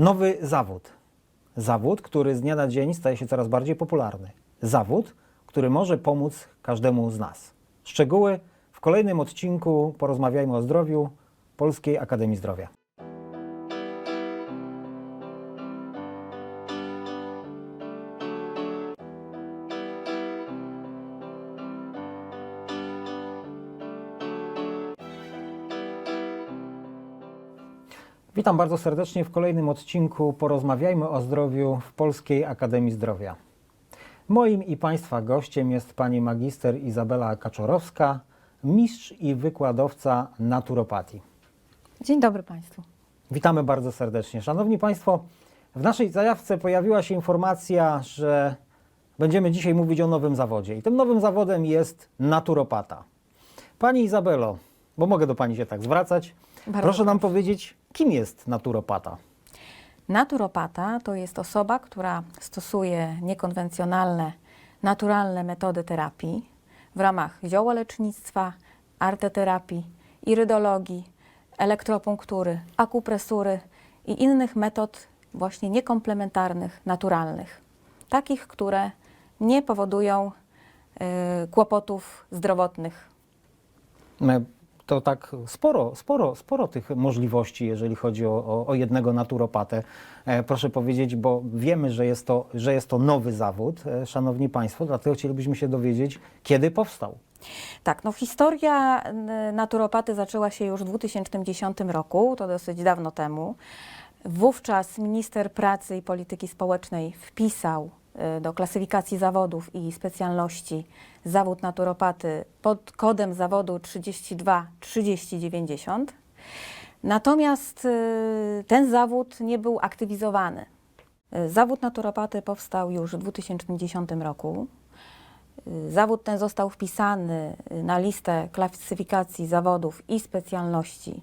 Nowy zawód. Zawód, który z dnia na dzień staje się coraz bardziej popularny. Zawód, który może pomóc każdemu z nas. Szczegóły w kolejnym odcinku porozmawiajmy o zdrowiu Polskiej Akademii Zdrowia. Witam bardzo serdecznie w kolejnym odcinku Porozmawiajmy o zdrowiu w Polskiej Akademii Zdrowia. Moim i Państwa gościem jest pani magister Izabela Kaczorowska, mistrz i wykładowca naturopatii. Dzień dobry Państwu. Witamy bardzo serdecznie. Szanowni Państwo, w naszej zajawce pojawiła się informacja, że będziemy dzisiaj mówić o nowym zawodzie. I tym nowym zawodem jest naturopata. Pani Izabelo, bo mogę do Pani się tak zwracać, Bardzo proszę nam powiedzieć, kim jest naturopata? Naturopata to jest osoba, która stosuje niekonwencjonalne, naturalne metody terapii w ramach ziołolecznictwa, arteterapii, irydologii, elektropunktury, akupresury i innych metod właśnie niekomplementarnych, naturalnych. Takich, które nie powodują y, kłopotów zdrowotnych E, To tak sporo, sporo, sporo tych możliwości, jeżeli chodzi o, o, o jednego naturopatę. E, proszę powiedzieć, bo wiemy, że jest, to, że jest to nowy zawód, e, szanowni państwo, dlatego chcielibyśmy się dowiedzieć, kiedy powstał. Tak, no historia naturopaty zaczęła się już w 2010 roku, to dosyć dawno temu. Wówczas minister pracy i polityki społecznej wpisał do klasyfikacji zawodów i specjalności zawód naturopaty pod kodem zawodu 32 3090. Natomiast y, ten zawód nie był aktywizowany. Y, Zawód naturopaty powstał już w 2010 roku. Y, Zawód ten został wpisany y, na listę klasyfikacji zawodów i specjalności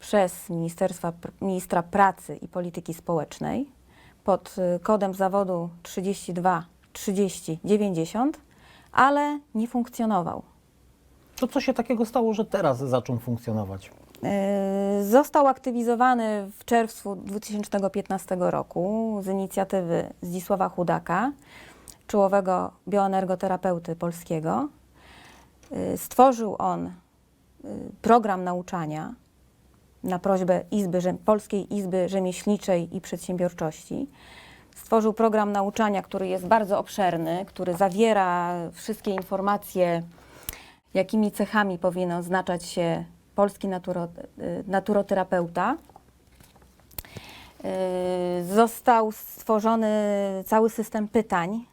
przez Ministerstwa, Ministra Pracy i Polityki Społecznej pod y, kodem zawodu 32 30 90, ale nie funkcjonował. To co się takiego stało, że teraz zaczął funkcjonować? Y, Został aktywizowany w czerwcu 2015 roku z inicjatywy Zdzisława Chudaka, czołowego bioenergoterapeuty polskiego. Y, Stworzył on program nauczania na prośbę Izby, Polskiej Izby Rzemieślniczej i Przedsiębiorczości. Stworzył program nauczania, który jest bardzo obszerny, który zawiera wszystkie informacje, jakimi cechami powinien oznaczać się polski naturo, y, naturoterapeuta. Y, Został stworzony cały system pytań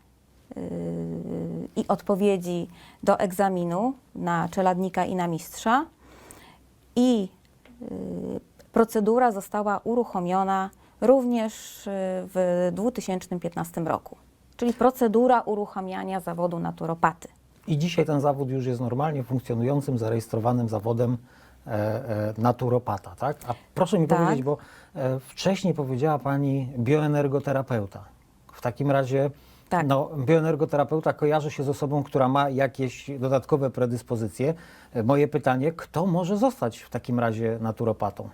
y, i odpowiedzi do egzaminu na czeladnika i na mistrza. I procedura została uruchomiona również y, w 2015 roku. Czyli procedura uruchamiania zawodu naturopaty. I dzisiaj ten zawód już jest normalnie funkcjonującym, zarejestrowanym zawodem e, e, naturopata, tak? A proszę mi Tak. powiedzieć, bo e, wcześniej powiedziała Pani bioenergoterapeuta. W takim razie Tak. no, bioenergoterapeuta kojarzy się z osobą, która ma jakieś dodatkowe predyspozycje. E, Moje pytanie, kto może zostać w takim razie naturopatą?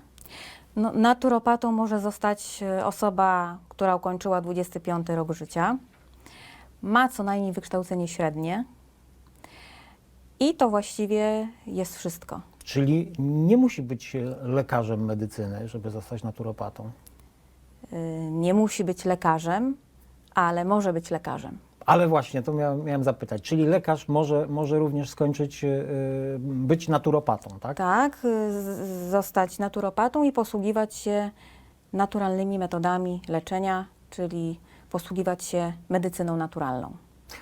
No, naturopatą może zostać e, osoba, która ukończyła 25 rok życia, ma co najmniej wykształcenie średnie i to właściwie jest wszystko. Czyli nie musi być e, lekarzem medycyny, żeby zostać naturopatą. Y, Nie musi być lekarzem, ale może być lekarzem. Ale właśnie, to miałem, miałem zapytać. Czyli lekarz może, może również skończyć, e, e, być naturopatą, tak? Tak, y, z- zostać naturopatą i posługiwać się naturalnymi metodami leczenia, czyli posługiwać się medycyną naturalną.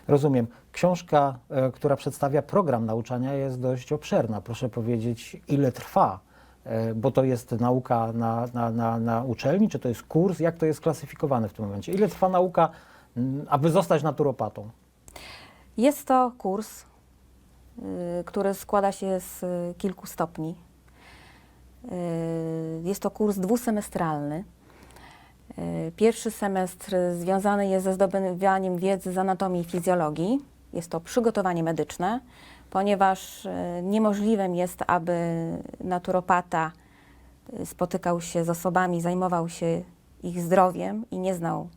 Rozumiem. Książka, e, która przedstawia program nauczania jest dość obszerna. Proszę powiedzieć, ile trwa? E, Bo to jest nauka na, na, na, na uczelni, czy to jest kurs? Jak to jest klasyfikowane w tym momencie? Ile trwa nauka, m, aby zostać naturopatą? Jest to kurs, y, który składa się z y, kilku stopni. Y, Jest to kurs dwusemestralny. Pierwszy semestr związany jest ze zdobywaniem wiedzy z anatomii i fizjologii. Jest to przygotowanie medyczne, ponieważ y, niemożliwym jest, aby naturopata y, spotykał się z osobami, zajmował się ich zdrowiem i nie znał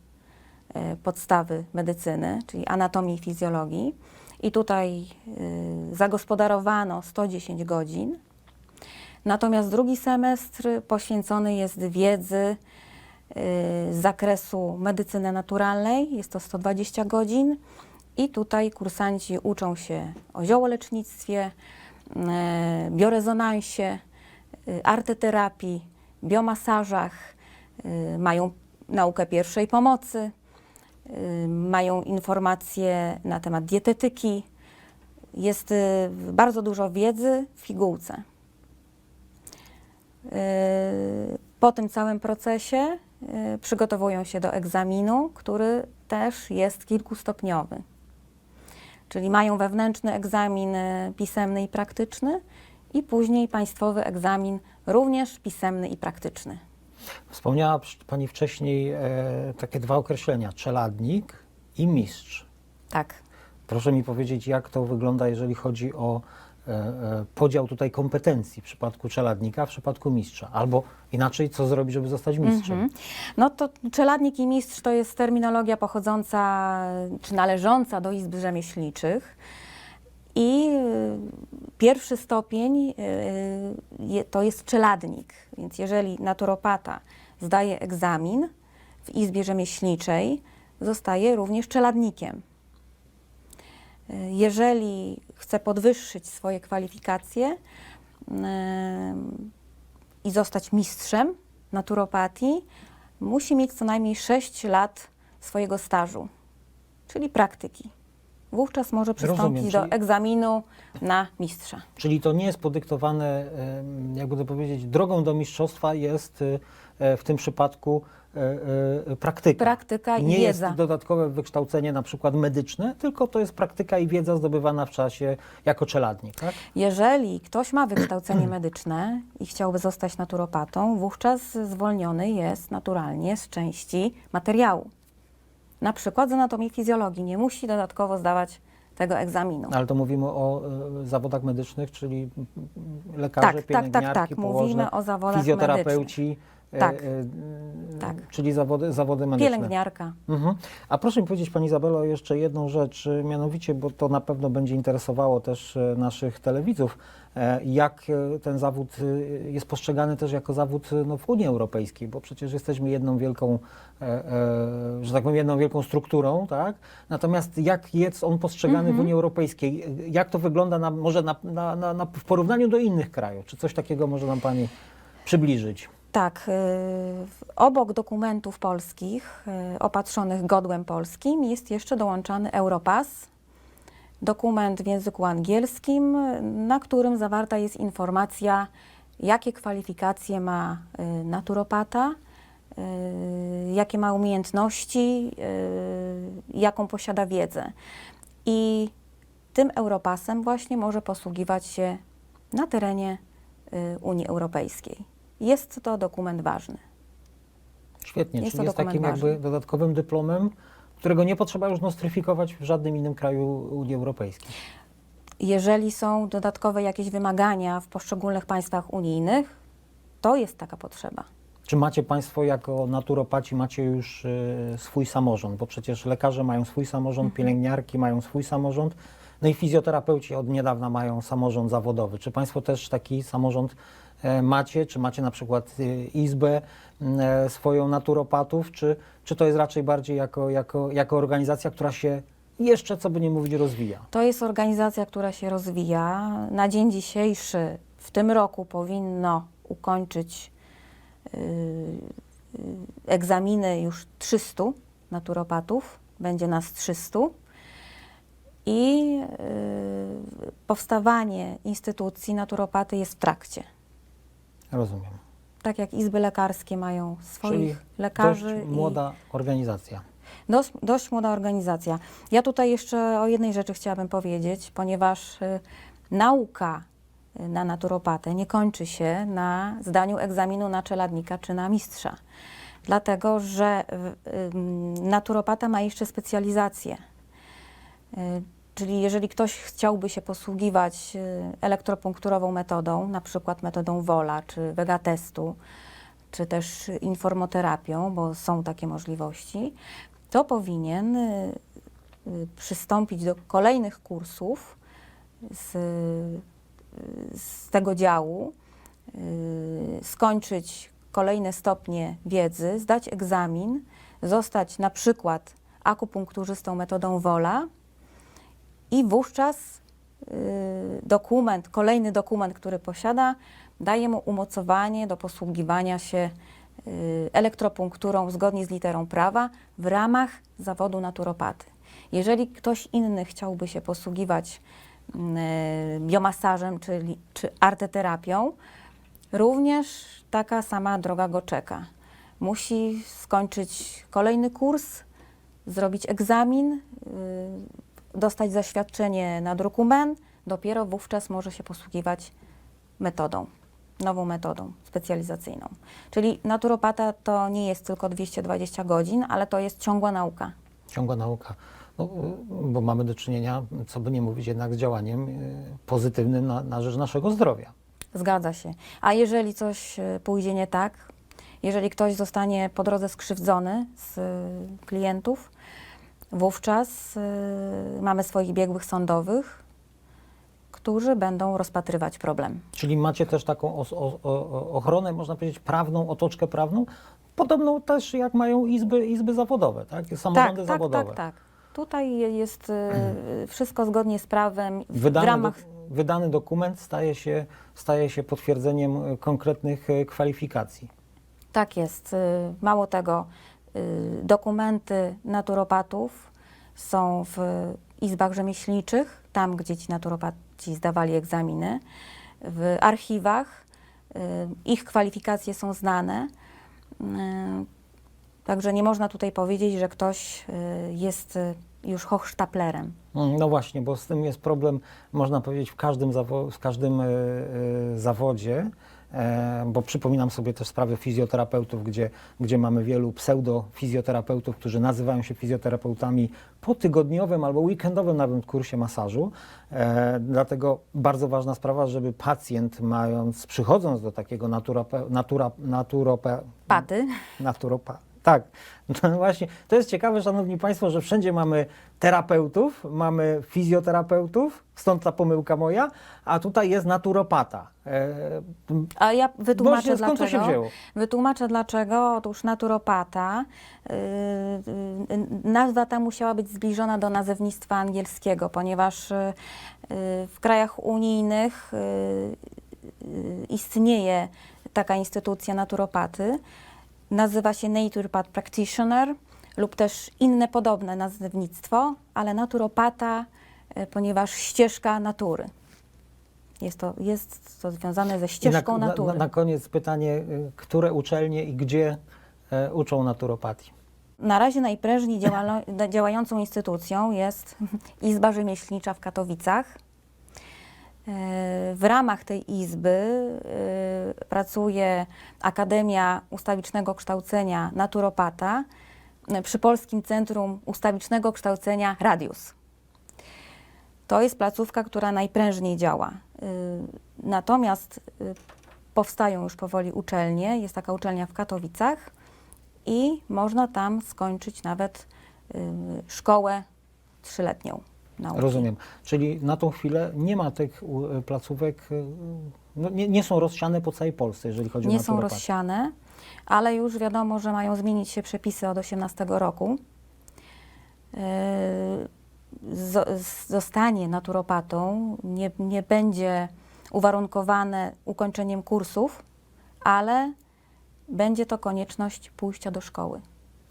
e, podstawy medycyny, czyli anatomii i fizjologii. I tutaj zagospodarowano 110 godzin. Natomiast drugi semestr poświęcony jest wiedzy z zakresu medycyny naturalnej, jest to 120 godzin. I tutaj kursanci uczą się o ziołolecznictwie, y, biorezonansie, y, arteterapii, biomasażach, y, mają naukę pierwszej pomocy, mają informacje na temat dietetyki. Jest bardzo dużo wiedzy w pigułce. Y, Po tym całym procesie przygotowują się do egzaminu, który też jest kilkustopniowy. Czyli mają wewnętrzny egzamin y, pisemny i praktyczny i później państwowy egzamin również pisemny i praktyczny. Wspomniała Pani wcześniej e, takie dwa określenia, czeladnik i mistrz. Tak. Proszę mi powiedzieć, jak to wygląda, jeżeli chodzi o podział tutaj kompetencji w przypadku czeladnika, w przypadku mistrza. Albo inaczej, co zrobić, żeby zostać mistrzem. Mhm. No to czeladnik i mistrz to jest terminologia pochodząca czy należąca do izb rzemieślniczych. I y, pierwszy stopień y, je- to jest czeladnik. Więc jeżeli naturopata zdaje egzamin w izbie rzemieślniczej, zostaje również czeladnikiem. Jeżeli chce podwyższyć swoje kwalifikacje i zostać mistrzem naturopatii, musi mieć co najmniej 6 lat swojego stażu, czyli praktyki. Wówczas może przystąpić Rozumiem, do czyli- egzaminu na mistrza. Czyli to nie jest podyktowane, em, jakby to powiedzieć, drogą do mistrzostwa jest y, w tym przypadku e, e, praktyka. Praktyka i nie wiedza. jest dodatkowe wykształcenie na przykład medyczne, tylko to jest praktyka i wiedza zdobywana w czasie jako czeladnik, tak? Jeżeli ktoś ma wykształcenie medyczne i chciałby zostać naturopatą, wówczas zwolniony jest naturalnie z części materiału. Na przykład z anatomii i fizjologii. Nie musi dodatkowo zdawać tego egzaminu. Ale to mówimy o e, zawodach medycznych, czyli mm, lekarze, Tak, tak, tak, pielęgniarki, tak. położne, Mówimy o zawodach fizjoterapeuci, e, Tak. e, Tak. czyli zawody, zawody medyczne. Pielęgniarka. Mhm. A proszę mi powiedzieć, Pani Izabelo, jeszcze jedną rzecz, y, mianowicie, bo to na pewno będzie interesowało też e, naszych telewidzów, e, jak e, ten zawód y, jest postrzegany też jako zawód y, no, w Unii Europejskiej, bo przecież jesteśmy jedną wielką, e, e, że tak powiem, jedną wielką strukturą, tak? Natomiast jak jest on postrzegany Mhm. w Unii Europejskiej? Y, Jak to wygląda na, może na, na, na, w porównaniu do innych krajów? Czy coś takiego może nam Pani przybliżyć? Tak, y, obok dokumentów polskich y, opatrzonych godłem polskim jest jeszcze dołączany Europass, dokument w języku angielskim, na którym zawarta jest informacja, jakie kwalifikacje ma y, naturopata, jakie ma umiejętności, jaką posiada wiedzę. I tym Europasem właśnie może posługiwać się na terenie Unii Europejskiej. Jest to dokument ważny. Świetnie, Jest czyli jest takim jakby ważny. dodatkowym dyplomem, którego nie potrzeba już nostryfikować w żadnym innym kraju Unii Europejskiej. Jeżeli są dodatkowe jakieś wymagania w poszczególnych państwach unijnych, to jest taka potrzeba. Czy macie Państwo jako naturopaci, macie już y, swój samorząd? Bo przecież lekarze mają swój samorząd, Mhm. pielęgniarki mają swój samorząd, no i fizjoterapeuci od niedawna mają samorząd zawodowy. Czy Państwo też taki samorząd macie? Czy macie na przykład y, izbę e, swoją naturopatów? Czy, czy to jest raczej bardziej jako, jako, jako organizacja, która się jeszcze, co by nie mówić, rozwija? To jest organizacja, która się rozwija. Na dzień dzisiejszy, w tym roku, powinno ukończyć yy, egzaminy już 300 naturopatów. Będzie nas 300. I yy, powstawanie instytucji naturopaty jest w trakcie. Rozumiem. Tak jak izby lekarskie mają swoich Czyli lekarzy. Dość i- młoda organizacja. Dość, dość młoda organizacja. Ja tutaj jeszcze o jednej rzeczy chciałabym powiedzieć, ponieważ y, nauka y, na naturopatę nie kończy się na zdaniu egzaminu na czeladnika czy na mistrza. Dlatego, że y, y, naturopata ma jeszcze specjalizację. Y, Czyli jeżeli ktoś chciałby się posługiwać y, elektropunkturową metodą, na przykład metodą Wola czy Vegatestu, czy też informoterapią, bo są takie możliwości, to powinien y, y, przystąpić do kolejnych kursów z, z tego działu, skończyć kolejne stopnie wiedzy, zdać egzamin, zostać na przykład akupunkturzystą metodą Wola i wówczas y, dokument, kolejny dokument, który posiada, daje mu umocowanie do posługiwania się y, elektropunkturą zgodnie z literą prawa w ramach zawodu naturopaty. Jeżeli ktoś inny chciałby się posługiwać y, biomasażem czy arteterapią, również taka sama droga go czeka. Musi skończyć kolejny kurs, zrobić egzamin, dostać zaświadczenie na dokument, dopiero wówczas może się posługiwać metodą, nową metodą specjalizacyjną. Czyli naturopata to nie jest tylko 220 godzin, ale to jest ciągła nauka. Ciągła nauka. No, bo mamy do czynienia, co by nie mówić, jednak z działaniem y, pozytywnym na, na rzecz naszego zdrowia. Zgadza się. A jeżeli coś y, pójdzie nie tak, jeżeli ktoś zostanie po drodze skrzywdzony z y, klientów, wówczas y, mamy swoich biegłych sądowych, którzy będą rozpatrywać problem. Czyli macie też taką os, o, o, ochronę, można powiedzieć, prawną, otoczkę prawną, podobną też jak mają izby, izby zawodowe, tak? Samorządy tak, zawodowe. tak, tak, tak. Tutaj jest y, wszystko zgodnie z prawem w, w Wydany, ramach. do, wydany dokument staje się, staje się potwierdzeniem konkretnych y, kwalifikacji. Tak jest. Y, Mało tego, dokumenty naturopatów są w izbach rzemieślniczych, tam gdzie ci naturopaci zdawali egzaminy, w archiwach. y, Ich kwalifikacje są znane. Y, Także nie można tutaj powiedzieć, że ktoś y, jest y, już hochsztaplerem. No właśnie, bo z tym jest problem, można powiedzieć, w każdym, w każdym zawodzie, bo przypominam sobie też sprawę fizjoterapeutów, gdzie, gdzie mamy wielu pseudo-fizjoterapeutów, którzy nazywają się fizjoterapeutami po tygodniowym albo weekendowym nawet kursie masażu. E, dlatego bardzo ważna sprawa, żeby pacjent mając, przychodząc do takiego naturape, natura, naturope, Paty. Naturopa. Tak, no właśnie. To jest ciekawe, Szanowni Państwo, że wszędzie mamy terapeutów, mamy fizjoterapeutów, stąd ta pomyłka moja, a tutaj jest naturopata. E, A ja wytłumaczę Właśnie skąd to dlaczego. się wzięło? Wytłumaczę dlaczego. Otóż naturopata, yy, nazwa ta musiała być zbliżona do nazewnictwa angielskiego, ponieważ yy, w krajach unijnych yy, istnieje taka instytucja naturopaty. Nazywa się Naturopath Practitioner lub też inne podobne nazewnictwo, ale naturopata, yy, ponieważ ścieżka natury. Jest to, jest to związane ze ścieżką na, natury. Na, na koniec pytanie, y, które uczelnie i gdzie e, uczą naturopatii? Na razie najprężniej działającą instytucją jest Izba Rzemieślnicza w Katowicach. W ramach tej izby e, pracuje Akademia Ustawicznego Kształcenia Naturopata e, przy Polskim Centrum Ustawicznego Kształcenia Radius. To jest placówka, która najprężniej działa. E, Natomiast powstają już powoli uczelnie. Jest taka uczelnia w Katowicach i można tam skończyć nawet y, szkołę trzyletnią nauki. Rozumiem. Czyli na tą chwilę nie ma tych u- placówek, y, no nie, nie są rozsiane po całej Polsce, jeżeli chodzi Nie o są naturopatię. rozsiane, ale już wiadomo, że mają zmienić się przepisy od 18 roku. Zo- Zostanie naturopatą nie, nie będzie uwarunkowane ukończeniem kursów, ale będzie to konieczność pójścia do szkoły.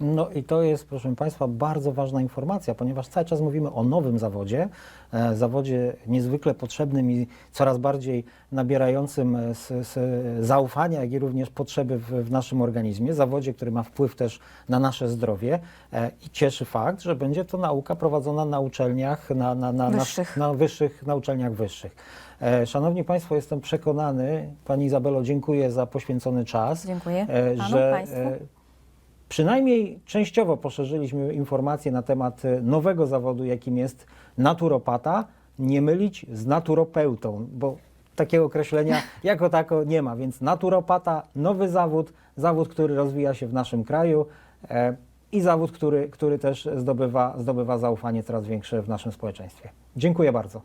No i to jest, proszę Państwa, bardzo ważna informacja, ponieważ cały czas mówimy o nowym zawodzie, e, zawodzie niezwykle potrzebnym i coraz bardziej nabierającym e, s, s, zaufania, jak i również potrzeby w, w naszym organizmie, zawodzie, który ma wpływ też na nasze zdrowie e, i cieszy fakt, że będzie to nauka prowadzona na uczelniach, na, na, na, Wyższych. na, na wyższych, na uczelniach wyższych. E, Szanowni Państwo, jestem przekonany, Pani Izabelo, dziękuję za poświęcony czas. Dziękuję E, panu, że państwu. Przynajmniej częściowo poszerzyliśmy informacje na temat e, nowego zawodu, jakim jest naturopata. Nie mylić z naturopeutą, bo takiego określenia jako tako nie ma, więc naturopata, nowy zawód, zawód, który rozwija się w naszym kraju e, i zawód, który, który też zdobywa, zdobywa zaufanie coraz większe w naszym społeczeństwie. Dziękuję bardzo.